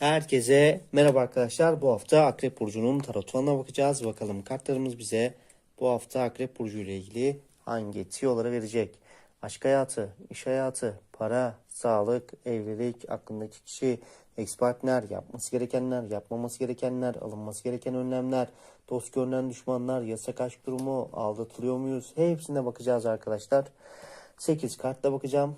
Herkese merhaba arkadaşlar. Bu hafta Akrep Burcu'nun tarotuna bakacağız. Bakalım kartlarımız bize bu hafta Akrep Burcu ile ilgili hangi tiyoları verecek? Aşk hayatı, iş hayatı, para, sağlık, evlilik, aklındaki kişi, ex partner, yapması gerekenler, yapmaması gerekenler, alınması gereken önlemler, dost görünen düşmanlar, yasak aşk durumu, aldatılıyor muyuz? Hepsine bakacağız arkadaşlar. 8 kartla bakacağım.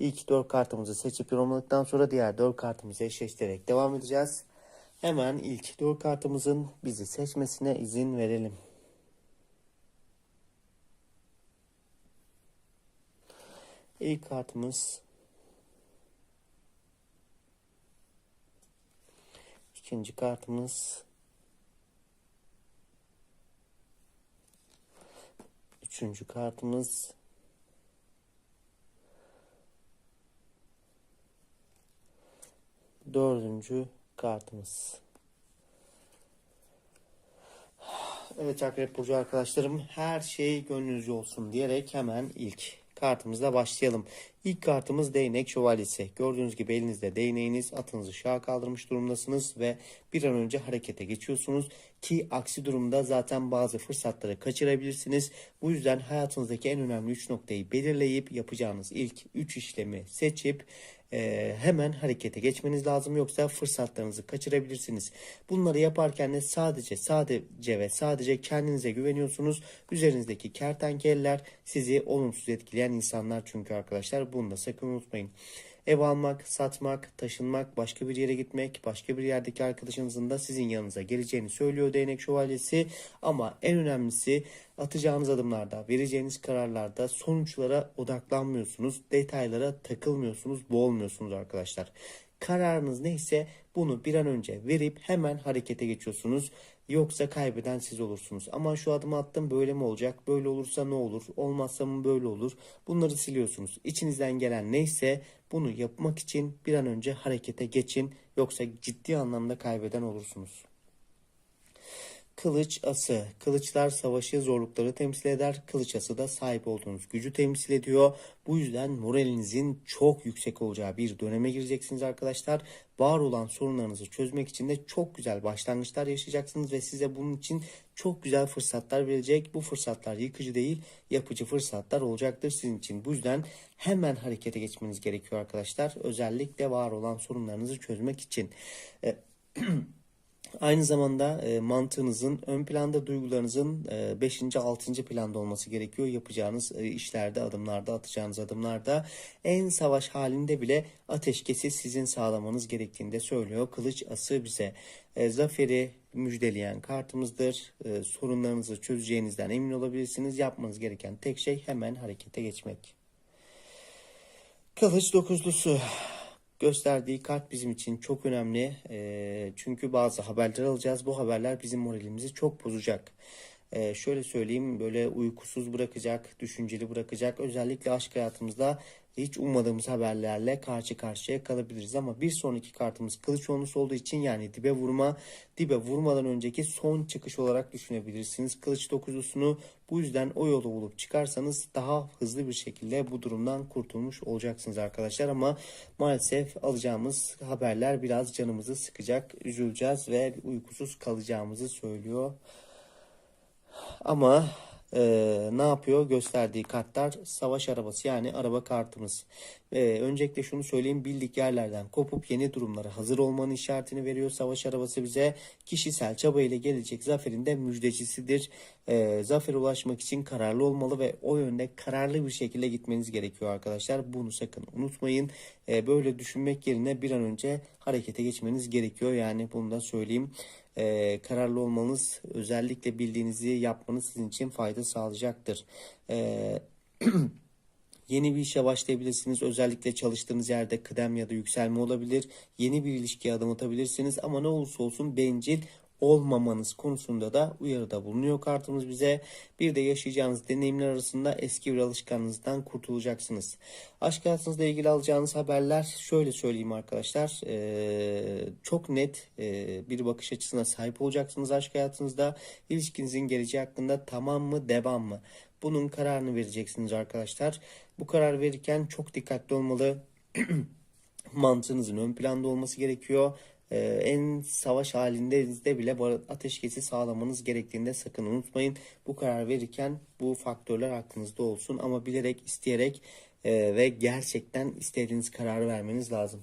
İlk 4 kartımızı seçip yorumladıktan sonra diğer 4 kartımızı eşleştirerek devam edeceğiz. Hemen ilk 4 kartımızın bizi seçmesine izin verelim. İlk kartımız ikinci kartımız üçüncü kartımız dördüncü kartımız. Evet Akrep Burcu arkadaşlarım her şey gönlünüzce olsun diyerek hemen ilk kartımızla başlayalım. İlk kartımız değnek şövalyesi. Gördüğünüz gibi elinizde değneğiniz atınızı şaha kaldırmış durumdasınız ve bir an önce harekete geçiyorsunuz ki aksi durumda zaten bazı fırsatları kaçırabilirsiniz. Bu yüzden hayatınızdaki en önemli 3 noktayı belirleyip yapacağınız ilk 3 işlemi seçip e, hemen harekete geçmeniz lazım yoksa fırsatlarınızı kaçırabilirsiniz. Bunları yaparken de sadece sadece ve sadece kendinize güveniyorsunuz. Üzerinizdeki kertenkeleler sizi olumsuz etkileyen insanlar çünkü arkadaşlar bunu da sakın unutmayın. Ev almak, satmak, taşınmak, başka bir yere gitmek, başka bir yerdeki arkadaşınızın da sizin yanınıza geleceğini söylüyor değnek şövalyesi. Ama en önemlisi atacağınız adımlarda, vereceğiniz kararlarda sonuçlara odaklanmıyorsunuz, detaylara takılmıyorsunuz, boğulmuyorsunuz arkadaşlar. Kararınız neyse bunu bir an önce verip hemen harekete geçiyorsunuz. Yoksa kaybeden siz olursunuz. Ama şu adımı attım böyle mi olacak? Böyle olursa ne olur? Olmazsa mı böyle olur? Bunları siliyorsunuz. İçinizden gelen neyse bunu yapmak için bir an önce harekete geçin. Yoksa ciddi anlamda kaybeden olursunuz. Kılıç ası. Kılıçlar savaşı zorlukları temsil eder. Kılıç ası da sahip olduğunuz gücü temsil ediyor. Bu yüzden moralinizin çok yüksek olacağı bir döneme gireceksiniz arkadaşlar. Var olan sorunlarınızı çözmek için de çok güzel başlangıçlar yaşayacaksınız ve size bunun için çok güzel fırsatlar verecek. Bu fırsatlar yıkıcı değil, yapıcı fırsatlar olacaktır sizin için. Bu yüzden hemen harekete geçmeniz gerekiyor arkadaşlar. Özellikle var olan sorunlarınızı çözmek için. Aynı zamanda e, mantığınızın ön planda duygularınızın 5. E, 6. planda olması gerekiyor. Yapacağınız e, işlerde, adımlarda, atacağınız adımlarda en savaş halinde bile ateşkesi sizin sağlamanız gerektiğini de söylüyor. Kılıç ası bize e, zaferi müjdeleyen kartımızdır. E, sorunlarınızı çözeceğinizden emin olabilirsiniz. Yapmanız gereken tek şey hemen harekete geçmek. Kılıç dokuzlusu gösterdiği kart bizim için çok önemli. E, çünkü bazı haberler alacağız. Bu haberler bizim moralimizi çok bozacak. E, şöyle söyleyeyim böyle uykusuz bırakacak, düşünceli bırakacak. Özellikle aşk hayatımızda hiç ummadığımız haberlerle karşı karşıya kalabiliriz. Ama bir sonraki kartımız kılıç onlusu olduğu için yani dibe vurma, dibe vurmadan önceki son çıkış olarak düşünebilirsiniz. Kılıç dokuzlusunu bu yüzden o yolu bulup çıkarsanız daha hızlı bir şekilde bu durumdan kurtulmuş olacaksınız arkadaşlar. Ama maalesef alacağımız haberler biraz canımızı sıkacak, üzüleceğiz ve uykusuz kalacağımızı söylüyor. Ama e, ne yapıyor? Gösterdiği kartlar savaş arabası yani araba kartımız. E, öncelikle şunu söyleyeyim bildik yerlerden kopup yeni durumlara hazır olmanın işaretini veriyor. Savaş arabası bize kişisel çaba ile gelecek zaferin de müjdecisidir. E, zafere ulaşmak için kararlı olmalı ve o yönde kararlı bir şekilde gitmeniz gerekiyor arkadaşlar. Bunu sakın unutmayın. E, böyle düşünmek yerine bir an önce harekete geçmeniz gerekiyor. Yani bunu da söyleyeyim e, kararlı olmanız özellikle bildiğinizi yapmanız sizin için fayda sağlayacaktır. E, Yeni bir işe başlayabilirsiniz. Özellikle çalıştığınız yerde kıdem ya da yükselme olabilir. Yeni bir ilişkiye adım atabilirsiniz. Ama ne olursa olsun bencil olmamanız konusunda da uyarıda bulunuyor kartımız bize. Bir de yaşayacağınız deneyimler arasında eski bir alışkanlığınızdan kurtulacaksınız. Aşk hayatınızla ilgili alacağınız haberler şöyle söyleyeyim arkadaşlar. Ee, çok net e, bir bakış açısına sahip olacaksınız aşk hayatınızda. İlişkinizin geleceği hakkında tamam mı devam mı? Bunun kararını vereceksiniz arkadaşlar. Bu karar verirken çok dikkatli olmalı. mantığınızın ön planda olması gerekiyor. Ee, en savaş halindenizde bile ateşkesi sağlamanız gerektiğinde sakın unutmayın. Bu karar verirken bu faktörler aklınızda olsun ama bilerek, isteyerek e, ve gerçekten istediğiniz kararı vermeniz lazım.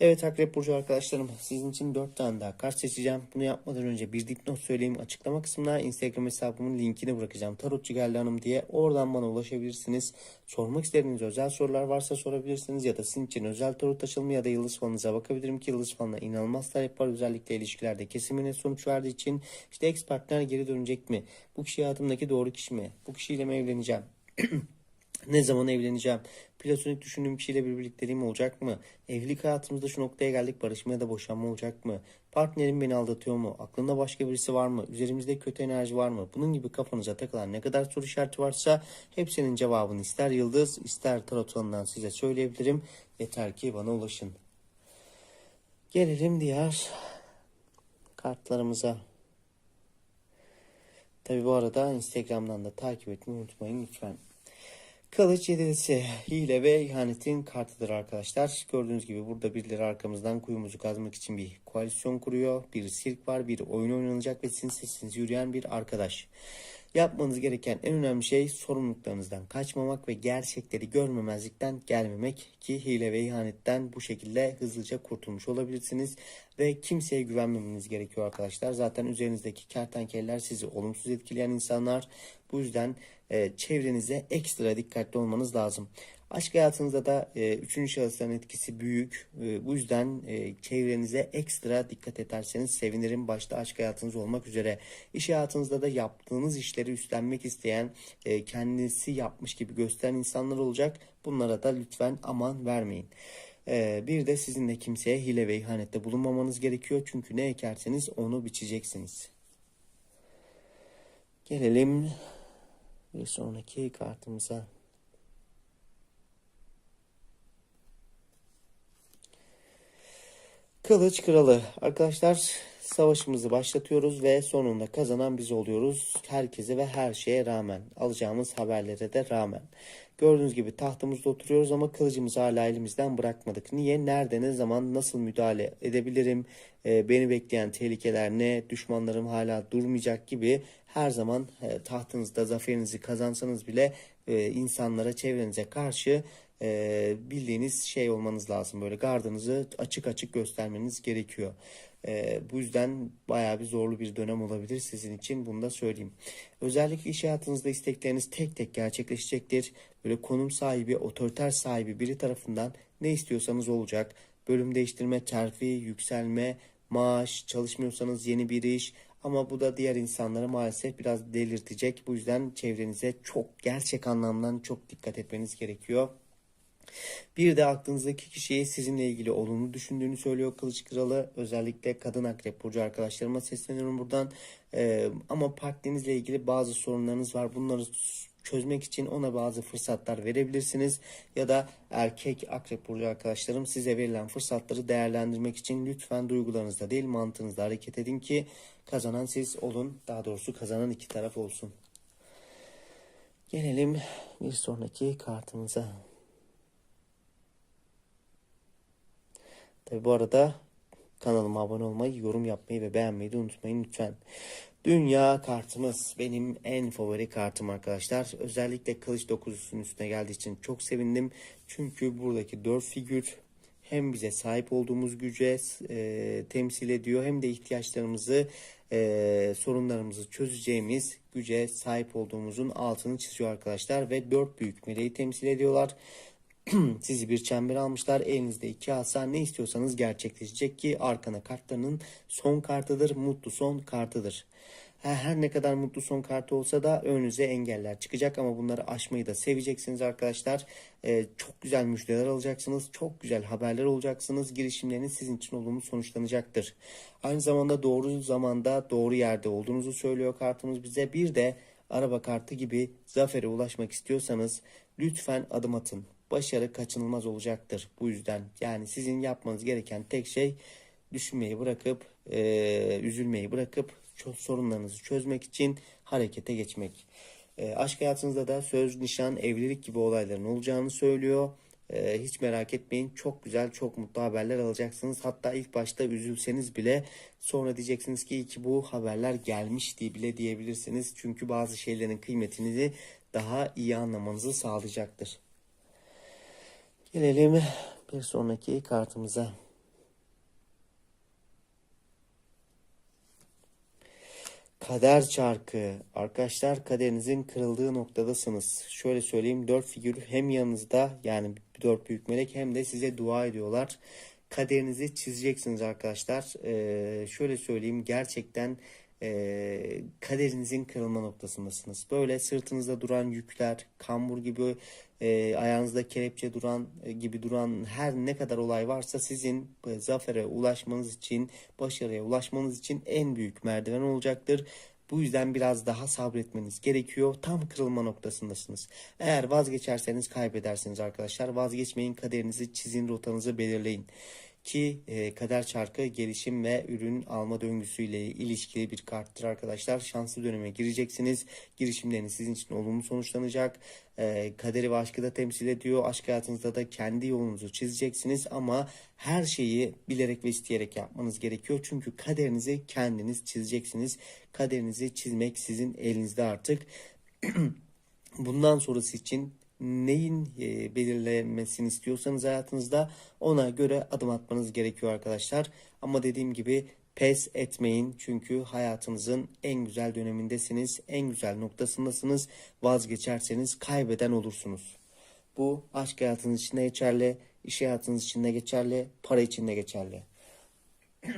Evet Akrep Burcu arkadaşlarım sizin için 4 tane daha kart seçeceğim. Bunu yapmadan önce bir dipnot söyleyeyim. Açıklama kısmına Instagram hesabımın linkini bırakacağım. Tarotçu geldi hanım diye oradan bana ulaşabilirsiniz. Sormak istediğiniz özel sorular varsa sorabilirsiniz. Ya da sizin için özel tarot açılımı ya da yıldız falınıza bakabilirim ki yıldız falına inanılmaz talep var. Özellikle ilişkilerde kesimine sonuç verdiği için işte ex partner geri dönecek mi? Bu kişi hayatımdaki doğru kişi mi? Bu kişiyle mi evleneceğim? Ne zaman evleneceğim? Platonik düşündüğüm kişiyle bir birlikteliğim olacak mı? Evlilik hayatımızda şu noktaya geldik barışma ya da boşanma olacak mı? Partnerim beni aldatıyor mu? Aklında başka birisi var mı? Üzerimizde kötü enerji var mı? Bunun gibi kafanıza takılan ne kadar soru işareti varsa hepsinin cevabını ister yıldız ister tarot size söyleyebilirim. Yeter ki bana ulaşın. Gelelim diğer kartlarımıza. Tabi bu arada Instagram'dan da takip etmeyi unutmayın lütfen. Kılıç yedilisi hile ve ihanetin kartıdır arkadaşlar. Gördüğünüz gibi burada birileri arkamızdan kuyumuzu kazmak için bir koalisyon kuruyor. Bir sirk var, bir oyun oynanacak ve sizin sesiniz yürüyen bir arkadaş. Yapmanız gereken en önemli şey sorumluluklarınızdan kaçmamak ve gerçekleri görmemezlikten gelmemek ki hile ve ihanetten bu şekilde hızlıca kurtulmuş olabilirsiniz ve kimseye güvenmemeniz gerekiyor arkadaşlar. Zaten üzerinizdeki kertenkeleler sizi olumsuz etkileyen insanlar. Bu yüzden e, çevrenize ekstra dikkatli olmanız lazım. Aşk hayatınızda da e, üçüncü şahısların etkisi büyük. E, bu yüzden e, çevrenize ekstra dikkat ederseniz sevinirim. Başta aşk hayatınız olmak üzere. İş hayatınızda da yaptığınız işleri üstlenmek isteyen, e, kendisi yapmış gibi gösteren insanlar olacak. Bunlara da lütfen aman vermeyin. E, bir de sizinle kimseye hile ve ihanette bulunmamanız gerekiyor. Çünkü ne ekerseniz onu biçeceksiniz. Gelelim bir sonraki kartımıza. Kılıç Kralı. Arkadaşlar savaşımızı başlatıyoruz ve sonunda kazanan biz oluyoruz. Herkese ve her şeye rağmen. Alacağımız haberlere de rağmen. Gördüğünüz gibi tahtımızda oturuyoruz ama kılıcımızı hala elimizden bırakmadık. Niye, nerede, ne zaman, nasıl müdahale edebilirim, e, beni bekleyen tehlikeler ne, düşmanlarım hala durmayacak gibi her zaman e, tahtınızda zaferinizi kazansanız bile e, insanlara, çevrenize karşı e, bildiğiniz şey olmanız lazım. Böyle gardınızı açık açık göstermeniz gerekiyor. E, bu yüzden bayağı bir zorlu bir dönem olabilir sizin için. Bunu da söyleyeyim. Özellikle iş hayatınızda istekleriniz tek tek gerçekleşecektir. Böyle konum sahibi, otoriter sahibi biri tarafından ne istiyorsanız olacak. Bölüm değiştirme, terfi, yükselme, maaş, çalışmıyorsanız yeni bir iş. Ama bu da diğer insanları maalesef biraz delirtecek. Bu yüzden çevrenize çok gerçek anlamdan çok dikkat etmeniz gerekiyor. Bir de aklınızdaki kişiyi sizinle ilgili olumlu düşündüğünü söylüyor Kılıç Kralı. Özellikle kadın akrep burcu arkadaşlarıma sesleniyorum buradan. Ee, ama partnerinizle ilgili bazı sorunlarınız var. Bunları çözmek için ona bazı fırsatlar verebilirsiniz. Ya da erkek akrep burcu arkadaşlarım size verilen fırsatları değerlendirmek için lütfen duygularınızda değil mantığınızda hareket edin ki kazanan siz olun. Daha doğrusu kazanan iki taraf olsun. Gelelim bir sonraki kartımıza. Tabi bu arada kanalıma abone olmayı, yorum yapmayı ve beğenmeyi de unutmayın lütfen. Dünya kartımız benim en favori kartım arkadaşlar. Özellikle kılıç dokuzusunun üstüne geldiği için çok sevindim. Çünkü buradaki dört figür hem bize sahip olduğumuz güce e, temsil ediyor hem de ihtiyaçlarımızı, e, sorunlarımızı çözeceğimiz güce sahip olduğumuzun altını çiziyor arkadaşlar. Ve dört büyük meleği temsil ediyorlar. Sizi bir çember almışlar. Elinizde iki asa ne istiyorsanız gerçekleşecek ki arkana kartlarının son kartıdır. Mutlu son kartıdır. Her ne kadar mutlu son kartı olsa da önünüze engeller çıkacak ama bunları aşmayı da seveceksiniz arkadaşlar. Ee, çok güzel müjdeler alacaksınız. Çok güzel haberler olacaksınız. Girişimleriniz sizin için olumlu sonuçlanacaktır. Aynı zamanda doğru zamanda doğru yerde olduğunuzu söylüyor kartımız bize. Bir de araba kartı gibi zafere ulaşmak istiyorsanız lütfen adım atın başarı kaçınılmaz olacaktır. Bu yüzden yani sizin yapmanız gereken tek şey düşünmeyi bırakıp, e, üzülmeyi bırakıp sorunlarınızı çözmek için harekete geçmek. E, aşk hayatınızda da söz, nişan, evlilik gibi olayların olacağını söylüyor. Ee, hiç merak etmeyin. Çok güzel, çok mutlu haberler alacaksınız. Hatta ilk başta üzülseniz bile sonra diyeceksiniz ki iyi ki bu haberler gelmiş diye bile diyebilirsiniz. Çünkü bazı şeylerin kıymetini daha iyi anlamanızı sağlayacaktır. Gelelim bir sonraki kartımıza. Kader çarkı. Arkadaşlar kaderinizin kırıldığı noktadasınız. Şöyle söyleyeyim dört figür hem yanınızda yani dört büyük melek hem de size dua ediyorlar. Kaderinizi çizeceksiniz arkadaşlar. Ee, şöyle söyleyeyim gerçekten e, kaderinizin kırılma noktasındasınız. Böyle sırtınızda duran yükler, kambur gibi e, ayağınızda kelepçe duran e, gibi duran her ne kadar olay varsa sizin e, zafere ulaşmanız için, başarıya ulaşmanız için en büyük merdiven olacaktır. Bu yüzden biraz daha sabretmeniz gerekiyor. Tam kırılma noktasındasınız. Eğer vazgeçerseniz kaybedersiniz arkadaşlar. Vazgeçmeyin, kaderinizi çizin, rotanızı belirleyin ki e, kader çarkı gelişim ve ürün alma döngüsüyle ilişkili bir karttır arkadaşlar. Şanslı döneme gireceksiniz. Girişimleriniz sizin için olumlu sonuçlanacak. E, kaderi ve aşkı da temsil ediyor. Aşk hayatınızda da kendi yolunuzu çizeceksiniz ama her şeyi bilerek ve isteyerek yapmanız gerekiyor. Çünkü kaderinizi kendiniz çizeceksiniz. Kaderinizi çizmek sizin elinizde artık. Bundan sonrası için neyin e, belirlenmesini istiyorsanız hayatınızda ona göre adım atmanız gerekiyor arkadaşlar. Ama dediğim gibi pes etmeyin çünkü hayatınızın en güzel dönemindesiniz, en güzel noktasındasınız. Vazgeçerseniz kaybeden olursunuz. Bu aşk hayatınız için de geçerli, iş hayatınız için de geçerli, para için de geçerli.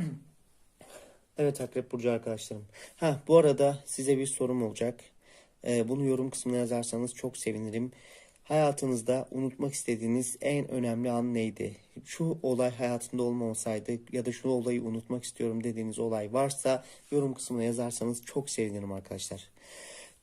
Evet Akrep Burcu arkadaşlarım. Ha bu arada size bir sorum olacak. Ee, bunu yorum kısmına yazarsanız çok sevinirim. Hayatınızda unutmak istediğiniz en önemli an neydi? Şu olay hayatımda olmamasaydı ya da şu olayı unutmak istiyorum dediğiniz olay varsa yorum kısmına yazarsanız çok sevinirim arkadaşlar.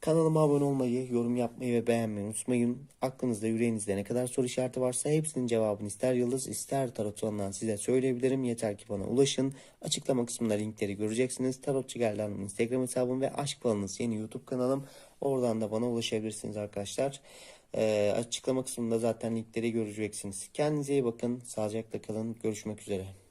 Kanalıma abone olmayı, yorum yapmayı ve beğenmeyi unutmayın. Aklınızda, yüreğinizde ne kadar soru işareti varsa hepsinin cevabını ister Yıldız ister Tarotçu'ndan size söyleyebilirim. Yeter ki bana ulaşın. Açıklama kısmında linkleri göreceksiniz. Tarotçu Geldi Hanım'ın Instagram hesabım ve Aşk Falınız yeni YouTube kanalım. Oradan da bana ulaşabilirsiniz arkadaşlar. Ee, açıklama kısmında zaten linkleri göreceksiniz. Kendinize iyi bakın. Sağlıcakla kalın. Görüşmek üzere.